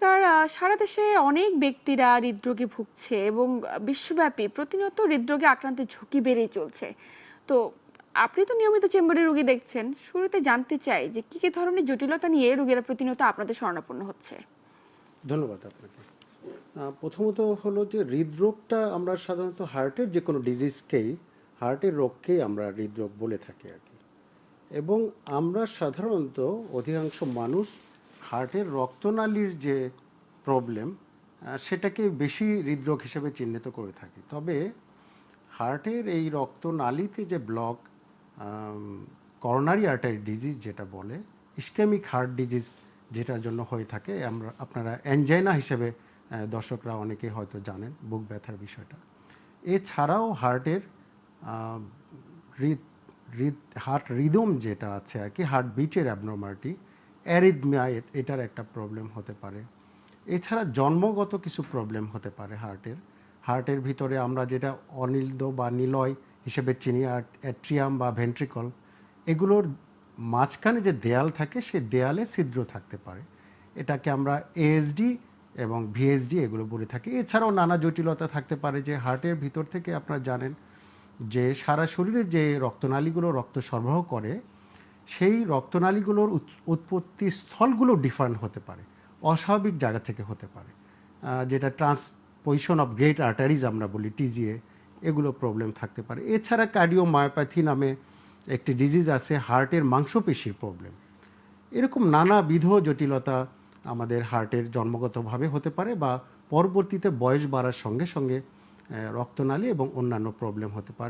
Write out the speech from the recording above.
Sir সারা দেশে অনেক ব্যক্তিরা হৃদরোগে ভুগছে এবং বিশ্বব্যাপী প্রতিনিয়ত হৃদরোগে আক্রান্তের ঝুঁকি বেড়েই চলছে। তো আপনি তো নিয়মিত চেম্বারে রোগী দেখছেন, শুরুতে জানতে চাই যে কি কি ধরনের জটিলতা নিয়ে রোগীরা প্রতিনিয়ত আপনাদের শরণাপন্ন হচ্ছে। ধন্যবাদ আপনাকে। প্রথমত হলো যে হৃদরোগটা আমরা সাধারণত হার্টের যে কোনো ডিজিজকেই, হার্টের রোগকেই আমরা হৃদরোগ বলে থাকি আর কি। এবং আমরা সাধারণত অধিকাংশ মানুষ হার্টের রক্তনালীর যে প্রবলেম সেটাকে বেশি হৃদরোগ হিসেবে চিহ্নিত করে থাকি। তবে হার্টের এই রক্তনালীতে যে ব্লক করোনারি আর্টারি ডিজিজ যেটা বলে, ইস্কেমিক হার্ট ডিজিজ যেটার জন্য হয়ে থাকে, আমরা, আপনারা অ্যাঞ্জাইনা হিসেবে দর্শকরা অনেকেই হয়তো জানেন বুক ব্যথার বিষয়টা। এছাড়াও হার্টের হৃদ হৃদ, হার্ট রিদম যেটা আছে আর কি, হার্ট বিটের অ্যাবনর্মালিটি অ্যারিদমিয়া এটার একটা প্রবলেম হতে পারে। এছাড়া জন্মগত কিছু প্রবলেম হতে পারে হার্টের। হার্টের ভিতরে আমরা যেটা অনিল্দ বা নিলয় হিসেবে চিনি, আর অ্যাট্রিয়াম বা ভেন্ট্রিকল, এগুলোর মাঝখানে যে দেয়াল থাকে, সেই দেয়ালে ছিদ্র থাকতে পারে। এটাকে আমরা এএসডি এবং ভিএসডি এগুলো বলে থাকি। এছাড়াও নানা জটিলতা থাকতে পারে যে হার্টের ভিতর থেকে আপনারা জানেন যে সারা শরীরে যে রক্তনালীগুলো রক্ত সরবরাহ করে সেই রক্তনালীগুলোর উৎ- উৎপত্তি স্থলগুলো ডিফারেন্ট হতে পারে, অস্বাভাবিক জায়গা থেকে হতে পারে যেটা ট্রান্সপোজিশন অফ গ্রেট আর্টারিজ আমরা বলি টিজিএ এগুলো প্রবলেম থাকতে পারে। এছাড়া কার্ডিওমায়োপ্যাথি নামে একটি ডিজিজ আছে হার্টের মাংসপেশির প্রবলেম এরকম নানাবিধ জটিলতা আমাদের হার্টের জন্মগতভাবে হতে পারে বা পরবর্তীতে বয়স বাড়ার সঙ্গে সঙ্গে রক্তনালী এবং অন্যান্য প্রবলেম হতে পারে।